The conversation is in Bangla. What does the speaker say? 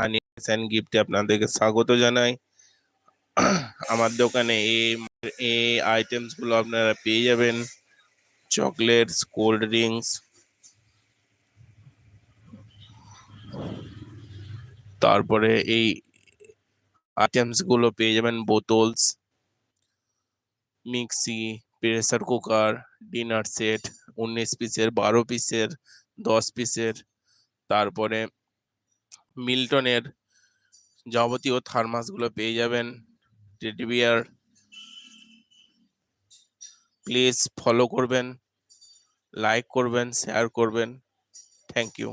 হানি অ্যান্ড গিফটে আপনাদেরকে স্বাগত জানাই। আমার দোকানে এই এই আইটেমসগুলো আপনারা পেয়ে যাবেন। Chocolates, cold drinks. তারপরে এই আইটেমসগুলো পেয়ে যাবেন bottles, mixie, pressure cooker, dinner set, উনিশ পিসের, বারো পিসের, দশ পিসের। তারপরে মিল্টনের যাবতীয় থার্মাসগুলো পেয়ে যাবেন। টেডিবিয়ার প্লিজ ফলো করবেন লাইক করবেন শেয়ার করবেন। Thank you